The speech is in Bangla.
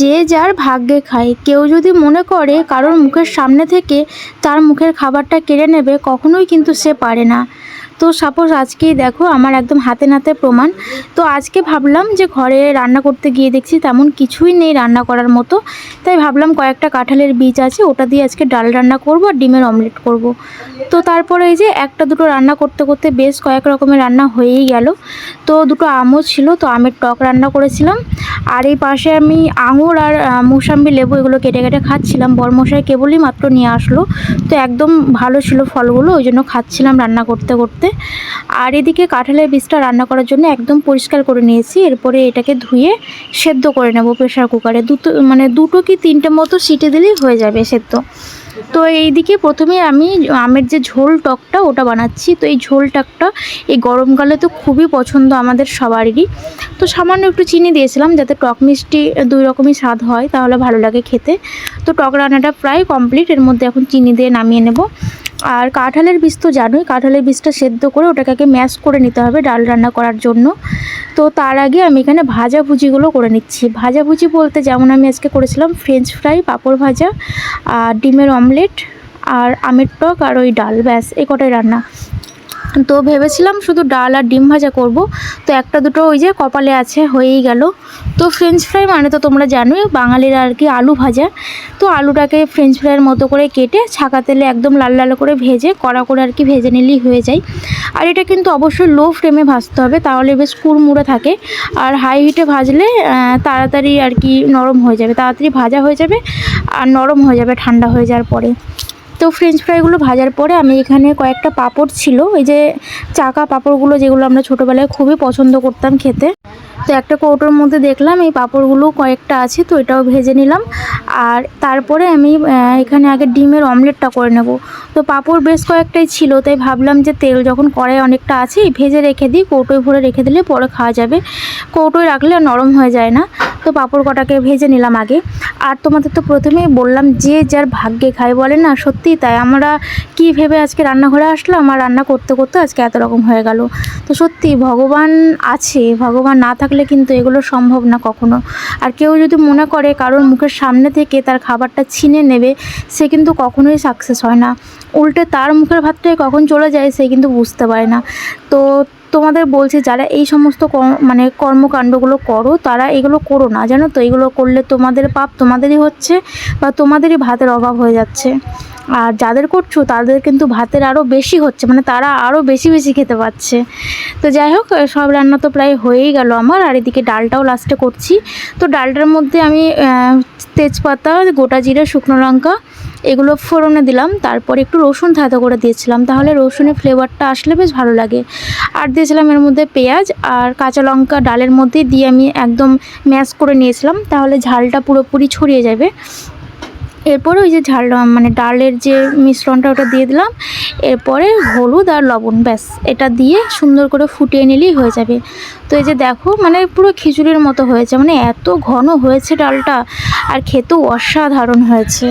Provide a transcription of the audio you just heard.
যে যার ভাগ্যে খায়। কেউ যদি মনে করে কারোর মুখের সামনে থেকে তার মুখের খাবারটা কেড়ে নেবে, কখনোই কিন্তু সে পারে না। তো সাপোজ আজকেই দেখো আমার একদম হাতে নাতে প্রমাণ। তো আজকে ভাবলাম যে ঘরে রান্না করতে গিয়ে দেখছি তেমন কিছুই নেই রান্না করার মতো। তাই ভাবলাম কয়েকটা কাঁঠালের বীজ আছে, ওটা দিয়ে আজকে ডাল রান্না করব আর ডিমের অমলেট করব। তো তারপরে এই যে একটা দুটো রান্না করতে করতে বেশ কয়েক রকমের রান্না হয়েই গেল। তো দুটো আমও ছিল, তো আমের টক রান্না করেছিলাম। আর এই পাশে আমি আঙুর আর মৌসাম্বি লেবু এগুলো কেটে কেটে খাচ্ছিলাম। বরমশাই কেবলই মাত্র নিয়ে আসলো। তো একদম ভালো ছিল ফলগুলো, ওই জন্য খাচ্ছিলাম রান্না করতে করতে। আর এদিকে কাঁঠালের বীজটা রান্না করার জন্য একদম পরিষ্কার করে নিয়েছি। এরপরে এটাকে ধুয়ে সেদ্ধ করে নেব প্রেশার কুকারে। দুটো মানে দুটো কি তিনটে মতো সিটি দিলেই হয়ে যাবে সেদ্ধ। তো এইদিকে প্রথমে আমি আমের যে ঝোল টকটা ওটা বানাচ্ছি। তো এই ঝোল টকটা এই গরমকালে তো খুবই পছন্দ আমাদের সবারই। তো সামান্য একটু চিনি দিয়েছিলাম যাতে টক মিষ্টি দুই রকমই স্বাদ হয়, তাহলে ভালো লাগে খেতে। তো টক রান্নাটা প্রায় কমপ্লিট এর মধ্যে এখন চিনি দিয়ে নামিয়ে নেব। আর কাঁঠালের বীজ তো জানোই, কাঁঠালের বীজটা সেদ্ধ করে ওটাকে আগে ম্যাশ করে নিতে হবে ডাল রান্না করার জন্য। তো তার আগে আমি এখানে ভাজাভুজিগুলো করে নিচ্ছি। ভাজাভুজি বলতে যেমন আমি আজকে করেছিলাম ফ্রেঞ্চ ফ্রাই পাঁপড় ভাজা, আর ডিমের অমলেট আর আমের টক, আর ওই ডাল, ব্যাস, এই কটাই রান্না। তো ভেবেছিলাম শুধু ডাল আর ডিম ভাজা করব। তো একটা দুটো ওই যে কপালে আছে, হয়েই গেল। তো ফ্রেঞ্চ ফ্রাই মানে তো তোমরা জানোই, বাঙালিরা আর কি আলু ভাজা। তো আলুটাকে ফ্রেঞ্চ ফ্রাইয়ের মতো করে কেটে ছাকা তেলে একদম লাল লাল করে ভেজে, কড়া করে আর কি ভেজে নিলেই হয়ে যায়। আর এটা কিন্তু অবশ্যই লো ফ্লেমে ভাজতে হবে, তাহলে বেশ কুড়মুড়ে থাকে। আর হাই হিটে ভাজলে তাড়াতাড়ি আর কি নরম হয়ে যাবে, তাড়াতাড়ি ভাজা হয়ে যাবে, আর নরম হয়ে যাবে, ঠান্ডা হয়ে যাওয়ার পরে। তো ফ্রেঞ্চ ফ্রাইগুলো ভাজার পরে আমি এখানে কয়েকটা পাঁপড় ছিল। এই যে চাকা পাঁপড়গুলো যেগুলো আমরা ছোটোবেলায় খুবই পছন্দ করতাম খেতে। তো একটা কৌটোর মধ্যে দেখলাম এই পাঁপড়গুলো কয়েকটা আছে, তো এটাও ভেজে নিলাম। আর তারপরে আমি এখানে আগে ডিমের অমলেটটা করে নেব। তো পাঁপড় বেশ কয়েকটাই ছিল, তাই ভাবলাম যে তেল যখন কড়াই অনেকটা আছে ভেজে রেখে দিই, কৌটোয় ভরে রেখে দিলে পরে খাওয়া যাবে। কৌটোয় রাখলে নরম হয়ে যায় না। তো পাঁপড় কটাকে ভেজে নিলাম আগে। আর তোমাদের তো প্রথমেই বললাম যে যার ভাগ্যে খায় বলে না, সত্যি তাই। আমরা কি ভেবে আজকে রান্নাঘরে আসলাম আর রান্না করতে করতে আজকে এত রকম হয়ে গেল। তো সত্যি ভগবান আছে, ভগবান না থাকলে কিন্তু এগুলো সম্ভব না কখনো। আর কেউ যদি মনে করে কারোর মুখের সামনে থেকে তার খাবারটা ছিনে নেবে, সে কিন্তু কখনোই সাকসেস হয় না। উল্টে তার মুখের ভাতটাই কখন চলে যায় সে কিন্তু বুঝতে পারে না। তো তোমাদের বলছি যারা এই সমস্ত মানে কর্মকাণ্ডগুলো করো, তারা এগুলো করো না। জানো তো, এগুলো করলে তোমাদের পাপ তোমাদেরই হচ্ছে বা তোমাদেরই ভাতের অভাব হয়ে যাচ্ছে। আর যাদের করছ তাদের কিন্তু ভাতের আরও বেশি হচ্ছে মানে তারা আরও বেশি বেশি খেতে পাচ্ছে। তো যাই হোক সব রান্না তো প্রায় হয়েই গেল আমার, আর এদিকে ডালটাও লাস্টে করছি। তো ডালটার মধ্যে আমি তেজপাতা, গোটা জিরে, শুকনো লঙ্কা, এগুলো ফোড়নে দিলাম। তারপর একটু রসুন থাতো করে দিয়েছিলাম, তাহলে রসুনের ফ্লেভারটা আসলে বেশ ভালো লাগে। আর দিয়েছিলাম এর মধ্যে পেঁয়াজ আর কাঁচা লঙ্কা ডালের মধ্যে দিয়ে আমি একদম ম্যাশ করে নিয়েছিলাম, তাহলে ঝালটা পুরোপুরি ছড়িয়ে যাবে। এরপরে ওই যে ঝাল মানে ডালের যে মিশ্রণটা ওটা দিয়ে দিলাম। এরপরে হলুদ আর লবণ, ব্যাস। এটা দিয়ে সুন্দর করে ফুটিয়ে নিলেই হয়ে যাবে। তো এই যে দেখো মানে পুরো খিচুড়ির মতো হয়েছে মানে এত ঘন হয়েছে ডালটা, আর খেতেও অসাধারণ হয়েছে।